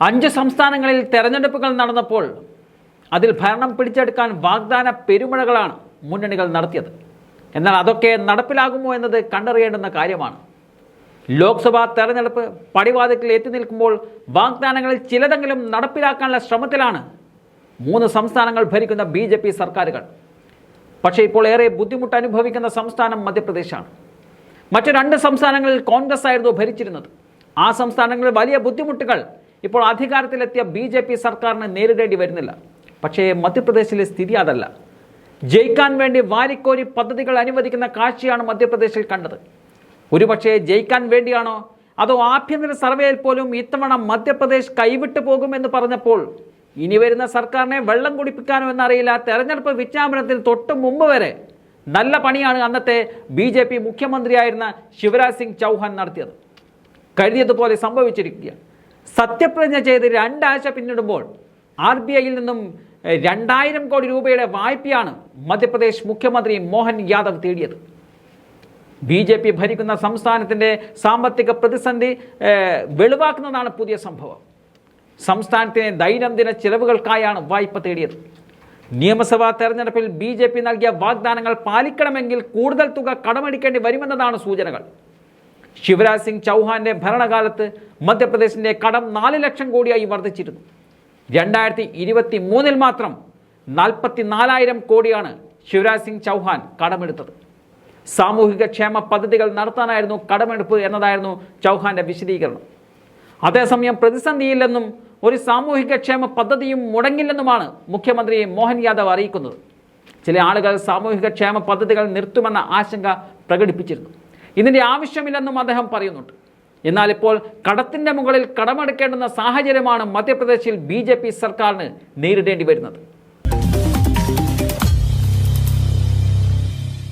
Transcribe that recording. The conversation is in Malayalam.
അഞ്ച് സംസ്ഥാനങ്ങളിൽ തെരഞ്ഞെടുപ്പുകൾ നടന്നപ്പോൾ അതിൽ ഭരണം പിടിച്ചെടുക്കാൻ വാഗ്ദാന പെരുമഴകളാണ് മുന്നണികൾ നടത്തിയത്. എന്നാൽ അതൊക്കെ നടപ്പിലാകുമോ എന്നത് കണ്ടറിയേണ്ടുന്ന കാര്യമാണ്. ലോക്സഭാ തെരഞ്ഞെടുപ്പ് പടിവാതിക്കൽ എത്തി നിൽക്കുമ്പോൾ വാഗ്ദാനങ്ങളിൽ ചിലതെങ്കിലും നടപ്പിലാക്കാനുള്ള ശ്രമത്തിലാണ് മൂന്ന് സംസ്ഥാനങ്ങൾ ഭരിക്കുന്ന ബി ജെ പി സർക്കാരുകൾ. പക്ഷേ ഇപ്പോൾ ഏറെ ബുദ്ധിമുട്ട് അനുഭവിക്കുന്ന സംസ്ഥാനം മധ്യപ്രദേശാണ്. മറ്റു രണ്ട് സംസ്ഥാനങ്ങളിൽ കോൺഗ്രസ് ആയിരുന്നു ഭരിച്ചിരുന്നത്. ആ സംസ്ഥാനങ്ങളിൽ വലിയ ബുദ്ധിമുട്ടുകൾ ഇപ്പോൾ അധികാരത്തിലെത്തിയ ബി ജെ പി സർക്കാരിന് നേരിടേണ്ടി വരുന്നില്ല. പക്ഷേ മധ്യപ്രദേശിലെ സ്ഥിതി അതല്ല. ജയിക്കാൻ വേണ്ടി വാരിക്കോരി പദ്ധതികൾ അനുവദിക്കുന്ന കാഴ്ചയാണ് മധ്യപ്രദേശിൽ കണ്ടത്. ഒരുപക്ഷെ ജയിക്കാൻ വേണ്ടിയാണോ അതോ ആഭ്യന്തര സർവേയിൽ പോലും ഇത്തവണ മധ്യപ്രദേശ് കൈവിട്ടു പോകുമെന്ന് പറഞ്ഞപ്പോൾ ഇനി വരുന്ന സർക്കാരിനെ വെള്ളം കുടിപ്പിക്കാനോ എന്നറിയില്ല തെരഞ്ഞെടുപ്പ് വിജ്ഞാപനത്തിന് തൊട്ട് മുമ്പ് വരെ നല്ല പണിയാണ് അന്നത്തെ ബി ജെ പി മുഖ്യമന്ത്രിയായിരുന്ന ശിവരാജ് സിംഗ് ചൗഹാൻ നടത്തിയത്. കരുതിയതുപോലെ സംഭവിച്ചിരിക്കുകയാണ്. സത്യപ്രതിജ്ഞ ചെയ്ത് രണ്ടാഴ്ച പിന്നിടുമ്പോൾ ആർ ബി ഐയിൽ നിന്നും രണ്ടായിരം കോടി രൂപയുടെ വായ്പയാണ് മധ്യപ്രദേശ് മുഖ്യമന്ത്രി മോഹൻ യാദവ് തേടിയത്. ബി ജെ പി ഭരിക്കുന്ന സംസ്ഥാനത്തിന്റെ സാമ്പത്തിക പ്രതിസന്ധി വെളിവാക്കുന്നതാണ് പുതിയ സംഭവം. സംസ്ഥാനത്തിന് ദൈനംദിന ചിലവുകൾക്കായാണ് വായ്പ തേടിയത്. നിയമസഭാ തെരഞ്ഞെടുപ്പിൽ ബി ജെ പി നൽകിയ വാഗ്ദാനങ്ങൾ പാലിക്കണമെങ്കിൽ കൂടുതൽ തുക കടമെടുക്കേണ്ടി വരുമെന്നതാണ് സൂചനകൾ. ശിവരാജ് സിംഗ് ചൗഹാന്റെ ഭരണകാലത്ത് മധ്യപ്രദേശിന്റെ കടം നാല് ലക്ഷം കോടിയായി വർദ്ധിച്ചിരുന്നു. രണ്ടായിരത്തി ഇരുപത്തി മൂന്നിൽ മാത്രം നാൽപ്പത്തി നാലായിരം കോടിയാണ് ശിവരാജ് സിംഗ് ചൗഹാൻ കടമെടുത്തത്. സാമൂഹിക ക്ഷേമ പദ്ധതികൾ നടത്താനായിരുന്നു കടമെടുപ്പ് എന്നതായിരുന്നു ചൗഹാന്റെ വിശദീകരണം. അതേസമയം പ്രതിസന്ധിയില്ലെന്നും ഒരു സാമൂഹിക ക്ഷേമ പദ്ധതിയും മുടങ്ങില്ലെന്നുമാണ് മുഖ്യമന്ത്രി മോഹൻ യാദവ് അറിയിക്കുന്നത്. ചില ആളുകൾ സാമൂഹിക ക്ഷേമ പദ്ധതികൾ നിർത്തുമെന്ന ആശങ്ക പ്രകടിപ്പിച്ചിരുന്നു. ഇതിന്റെ ആവശ്യമില്ലെന്നും അദ്ദേഹം പറയുന്നുണ്ട്. എന്നാൽ ഇപ്പോൾ കടത്തിന്റെ മുകളിൽ കടമെടുക്കേണ്ടുന്ന സാഹചര്യമാണ് മധ്യപ്രദേശിൽ ബി സർക്കാരിന് നേരിടേണ്ടി വരുന്നത്.